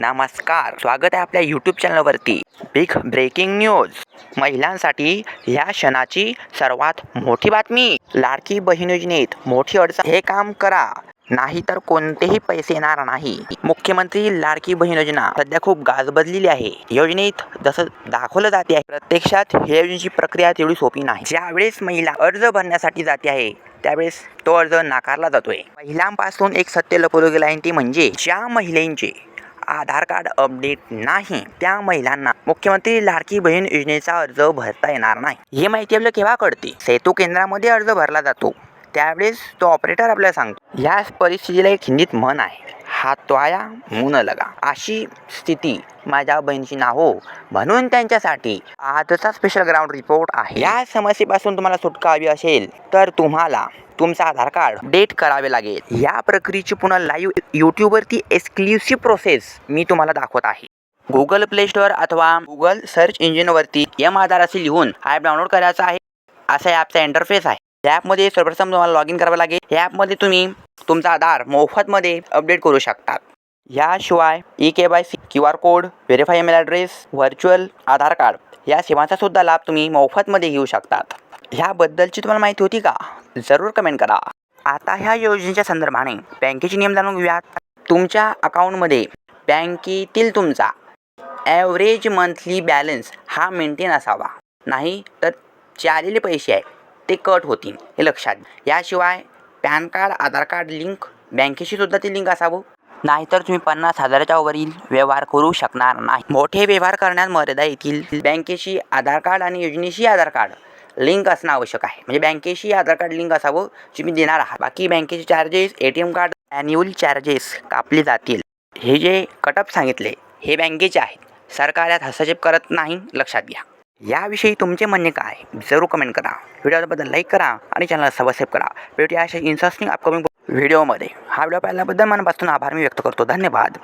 नमस्कार स्वागत आहे आपल्या यूट्यूब चॅनलवरती बिग ब्रेकिंग न्यूज महिलांसाठी या क्षणाची सर्वात मोठी बातमी. लाडकी बहीण योजनेत मोठी अडचण. हे काम करा. नाही तर कोणतेही पैसे येणार नाही. मुख्यमंत्री लाडकी बहीण योजना सध्या खूप गाजबजलेली आहे. योजनेत जसं दाखवलं जाते आहे प्रत्यक्षात हे योजनेची प्रक्रिया तेवढी सोपी नाही. ज्यावेळेस महिला अर्ज भरण्यासाठी जाते आहे त्यावेळेस तो अर्ज नाकारला जातोय. महिलांपासून एक सत्य लपवलं गेलं आहे ती म्हणजे ज्या महिलेंचे आधार कार्ड अपडेट नाही. त्या महिलांना मुख्यमंत्री लाडकी बहीण योजनेचा अर्ज भरता येणार नाही. ही माहिती आपल्याला केव्हा कळते? सेतू केंद्रामध्ये अर्ज भरला जातो. त्यावेळेस तो ऑपरेटर आपल्याला सांगतो. या परिस्थितीला एक हिंदीत म्हण आहे. हातवाया त्वाया मुन लगा. अशी स्थिती माझ्या बहिणीची ना हो म्हणून त्यांच्यासाठी आजचा स्पेशल ग्राउंड रिपोर्ट आहे. या समस्येपासून तुम्हाला सुटका हवी असेल तर तुम्हाला तुमचं आधार कार्ड डेट करावे लागेल. या प्रक्रियेची पुन्हा लाईव्ह यूट्यूबवरती एक्सक्लुसिव्ह प्रोसेस मी तुम्हाला दाखवत आहे. गुगल प्ले स्टोअर अथवा गुगल सर्च इंजिनवरती एम आधार असे लिहून ॲप डाउनलोड करायचा आहे. असा ॲपचा इंटरफेस आहे. त्या ॲपमध्ये सर्वप्रथम तुम्हाला लॉग इन करावं लागेल. या ॲपमध्ये तुम्ही तुमचा आधार मोफतमध्ये अपडेट करू शकतात. याशिवाय e K Y C Q R code verify email address virtual Aadhaar card या सेवांचा सुद्धा लाभ तुम्ही मोफतमध्ये घेऊ शकतात. ह्याबद्दलची तुम्हाला माहिती होती का? जरूर कमेंट करा. आता ह्या योजनेच्या संदर्भाने बँकेचे नियम जाणून घेऊयात. तुमच्या अकाउंटमध्ये बँकेतील तुमचा ॲव्हरेज मंथली बॅलन्स हा मेंटेन असावा. नाही तर जे आलेले पैसे आहे. ते कट होतील हे लक्षात याशिवाय PAN card Aadhaar card link बँकेशी सुद्धा ते लिंक असावं. नाहीतर तुम्ही पन्नास हजाराच्या वरील व्यवहार करू शकणार नाही. मोठे व्यवहार करण्यात मर्यादा येतील. बँकेशी आधार कार्ड आणि योजनेशी आधार कार्ड लिंक असणं आवश्यक आहे. म्हणजे बँकेशी आधार कार्ड लिंक असावं तुम्ही देणार आहात. बाकी बँकेचे charges A T M card annual charges कापले जातील. हे जे कटअप सांगितले हे बँकेचे आहेत. सरकार यात हस्तक्षेप करत नाही लक्षात घ्या. याविषयी तुमचे म्हणणे काय? जरूर कमेंट करा. व्हिडिओबद्दल लाईक करा आणि चॅनलला सबस्क्राईब करा. भेटूया अशा इंटरेस्टिंग अपकमिंग व्हिडिओमध्ये हा व्हिडिओ पाहिल्याबद्दल मनापासून आभार मी व्यक्त करतो. धन्यवाद.